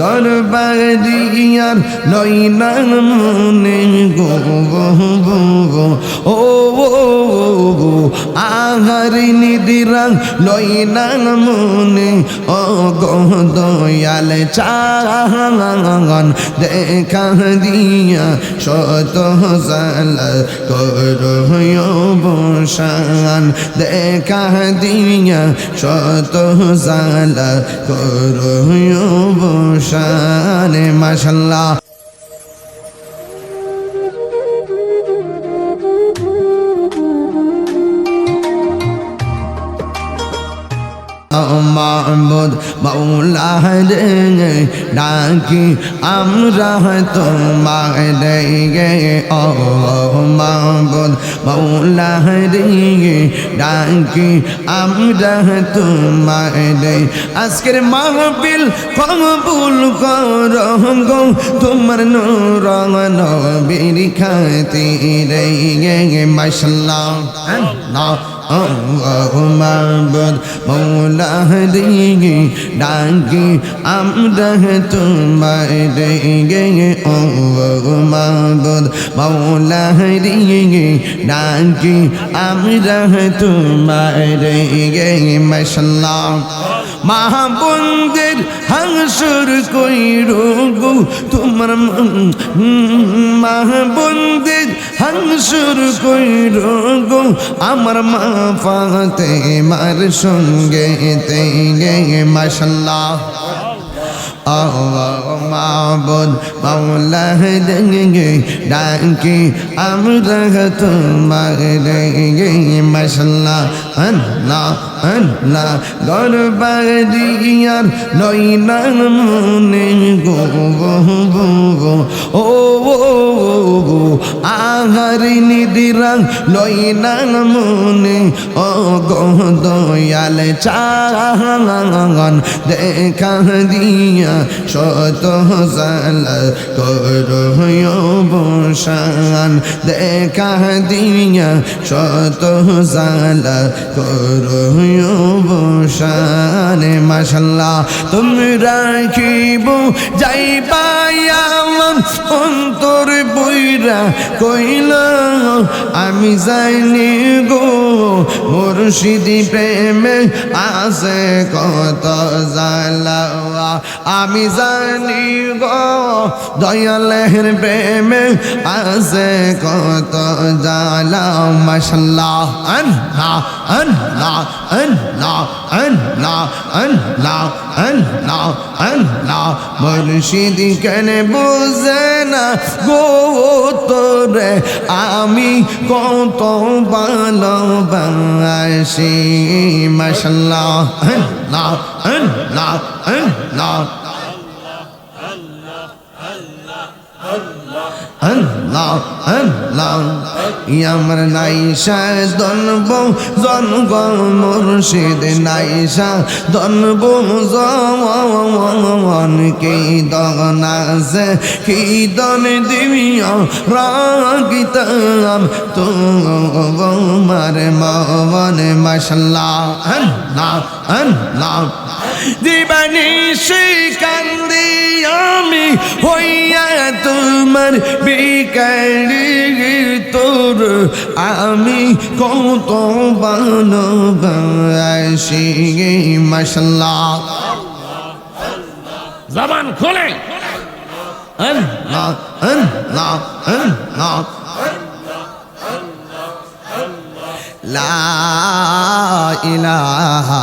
গরবারিয়ার লইনা মনে গো ও আহারি নিদিরাং লইনা মনে ও গো দয়াল চাঙ্গন দেখা দিয়া শত জাল করো দেখা দিয়া শত জাল করো বসান মাহমুদ মৌলা রে ডাকি, আমরা তোমার গে ও মাহমুদ মৌলা রে ডাকি, আমরা তোমার রে আজকের মাহবিল কবুল কর গো, তোমার নূর নবীর খাতিরে। গে মাশাল্লাহ না। মাবদ মৌলা দিগে ডাকি আমরা তোমার গে ও মাবদ মৌলা দিগে ডাকি আমরা তোমার গে মশলা মাহবুন্দের হাসুর কই রোগু, তোমার মাহবুন্দের হাসুর কই রোগু, আমার মা ফাতে মার সঙ্গে তে গে মাশাল্লাহ। মাবুদ মাওলা গে ডাকি আমরা তোমার গে মাশাল্লাহ আল্লাহ আল্লাহ গরবার দিয়ার লইনা মনে গো ও আহারি নিদিরাং লইনা মনে, ও, গো, দয়াল চাঙ্গন দেখা দিয়া শত জাল করো বসান দেখা দিয়া শত জাল করো বসান মাশাল্লাহ তোমরা রাখিব যাই পায়াম অন্তর বইরা কইল, আমি যাইনি গো, মুর্শিদি প্রেমে আছে কত জালা। আমি জানি গো, দয়ালের প্রেমে আছে কত জালা মাশাল্লাহ, আল্লাহ আল্লাহ আল্লাহ আল্লাহ আল্লাহ আল্লাহ আল্লাহ। মুর্শিদ কেন বুঝে না গো তোরে, আমি কত ভালোবাসি, মাশাল্লাহ আল্লাহ। আল্লাহ আল্লাহ আল্লাহ আল্লাহ। আমার নাইশা দনব জনগ মুর্শিদ নাইশা দনব জন কি দন আছে, কি দন দিবিয়া রাগিতাম তোমার মন মাশাল্লাহ, আল্লাহ আল্লাহ। দিবানি কান্দি আমি হইয়া তোমার বিকারি তোর আমি কত ভালোবাসি মাসাল্লাহ জবান খোলে। আল্লাহ আল্লাহ আল্লাহ। লা ইলাহা